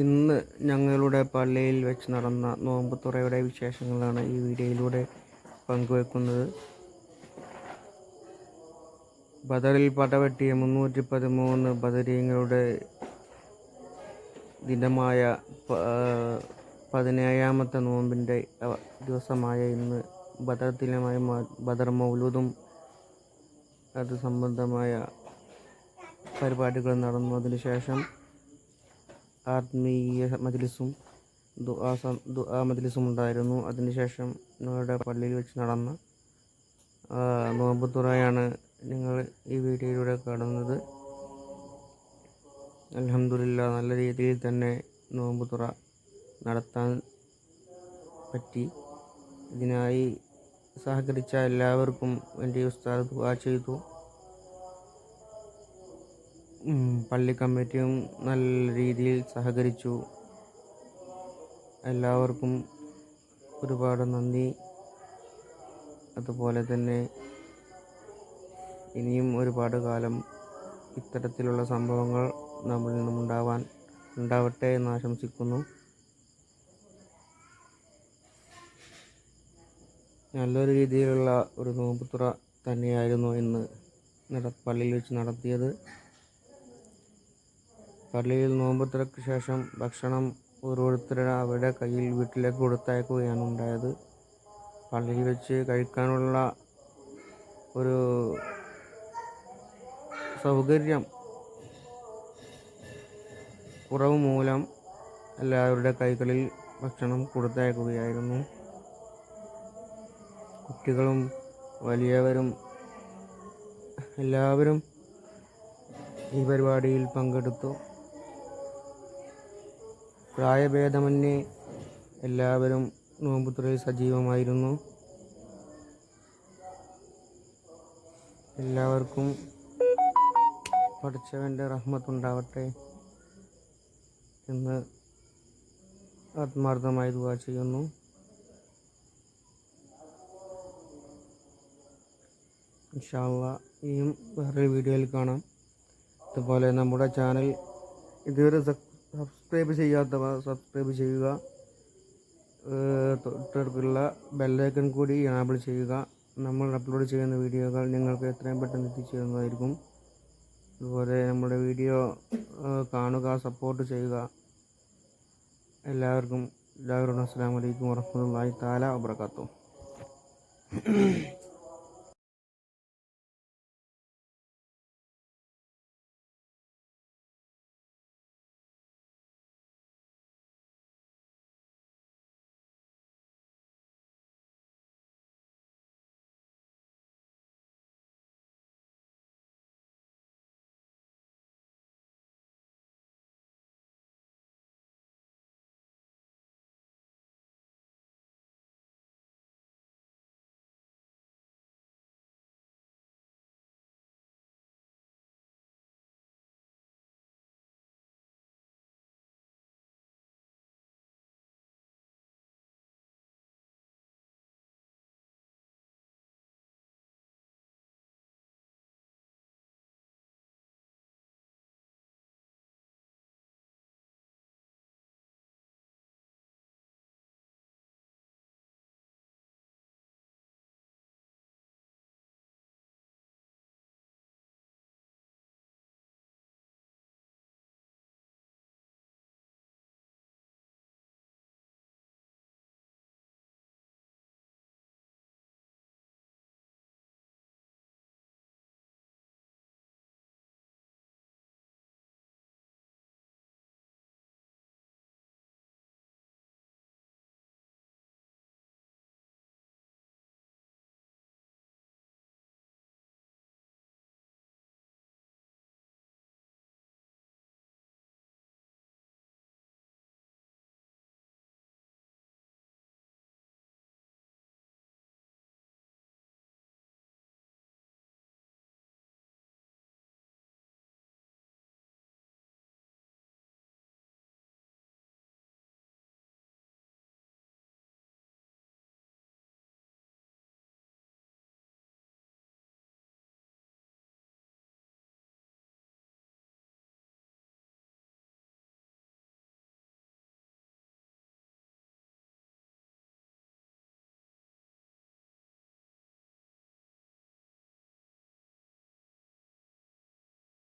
ഇന്ന് ഞങ്ങളുടെ പള്ളിയിൽ വെച്ച് നടന്ന നോമ്പ് തുറയുടെ വിശേഷങ്ങളാണ് ഈ വീഡിയോയിലൂടെ പങ്കുവെക്കുന്നത്. ബദറിൽ പടവെട്ടിയ മുന്നൂറ്റി പതിമൂന്ന് ബദരീങ്ങളുടെ ദിനമായ പതിനേഴാമത്തെ നോമ്പിന്റെ ദിവസമായ ഇന്ന് ബദർ ദിനമായ ബദർ മൗലൂദും അത് സംബന്ധമായ പരിപാടികൾ നടന്നു അതിനുശേഷം ആത്മീയ മജ്ലിസും ദുആ ദുആ മജ്ലിസും ഉണ്ടായിരുന്നു. അതിനുശേഷം ഞങ്ങളുടെ പള്ളിയിൽ വെച്ച് നടന്ന ആ, നോമ്പ് തുറയാണ് നിങ്ങൾ ഈ വീഡിയോയിലൂടെ കാണുന്നത്. അലഹമില്ല നല്ല രീതിയിൽ തന്നെ നോമ്പ് നടത്താൻ പറ്റി. ഇതിനായി സഹകരിച്ച എല്ലാവർക്കും എന്റെ ഉസ്താദ് ദുആ ചെയ്തു. പള്ളി കമ്മിറ്റിയും നല്ല രീതിയിൽ സഹകരിച്ചു. എല്ലാവർക്കും ഒരുപാട് നന്ദി. അതുപോലെ തന്നെ ഇനിയും ഒരുപാട് കാലം ഇത്തരത്തിലുള്ള സംഭവങ്ങൾ നമ്മളിൽ നിന്നും ഉണ്ടാവാൻ ഉണ്ടാവട്ടെ എന്ന് ആശംസിക്കുന്നു. നല്ലൊരു രീതിയിലുള്ള ഒരു നോമ്പുതുറ തന്നെയായിരുന്നു ഇന്ന് നട പള്ളിയിൽ വെച്ച് നടത്തിയത്. പള്ളിയിൽ നോമ്പുതുറയ്ക്ക് ശേഷം ഭക്ഷണം ഓരോരുത്തരുടെ അവരുടെ കയ്യിൽ വീട്ടിലേക്ക് കൊടുത്തയക്കുകയാണ് ഉണ്ടായത്. പള്ളിയിൽ വെച്ച് കഴിക്കാനുള്ള ഒരു സൗകര്യം കുറവ് മൂലം എല്ലാവരുടെ കൈകളിൽ ഭക്ഷണം കൊടുത്തയക്കുകയായിരുന്നു. കുട്ടികളും വലിയവരും എല്ലാവരും ഈ പരിപാടിയിൽ പങ്കെടുത്തു. പ്രായഭേദമന്യേ എല്ലാവരും നോമ്പുതുറയിൽ സജീവമായിരുന്നു. എല്ലാവർക്കും പഠിച്ചവന്റെ റഹ്മത്തുണ്ടാവട്ടെ എന്ന് ആത്മാർത്ഥമായി ദുവാ ചെയ്യുന്നു. ഇൻഷാല്ല ഇനിയും വേറൊരു വീഡിയോയിൽ കാണാം. അതുപോലെ നമ്മുടെ ചാനൽ ഇതുവരെ സബ്സ്ക്രൈബ് ചെയ്യാത്തവ സബ്സ്ക്രൈബ് ചെയ്യുക. തൊട്ടടുത്തുള്ള ബെല്ലൈക്കൺ കൂടി എനാബിൾ ചെയ്യുക. നമ്മൾ അപ്ലോഡ് ചെയ്യുന്ന വീഡിയോകൾ നിങ്ങൾക്ക് എത്രയും പെട്ടെന്ന് എത്തിച്ചേരുന്നതായിരിക്കും. അതുപോലെ നമ്മുടെ വീഡിയോ കാണുക സപ്പോർട്ട് ചെയ്യുക. എല്ലാവർക്കും എല്ലാവരോടും അസ്സാം വലൈക്കും വറഹമുല്ലാ താല വാബർക്കാത്തു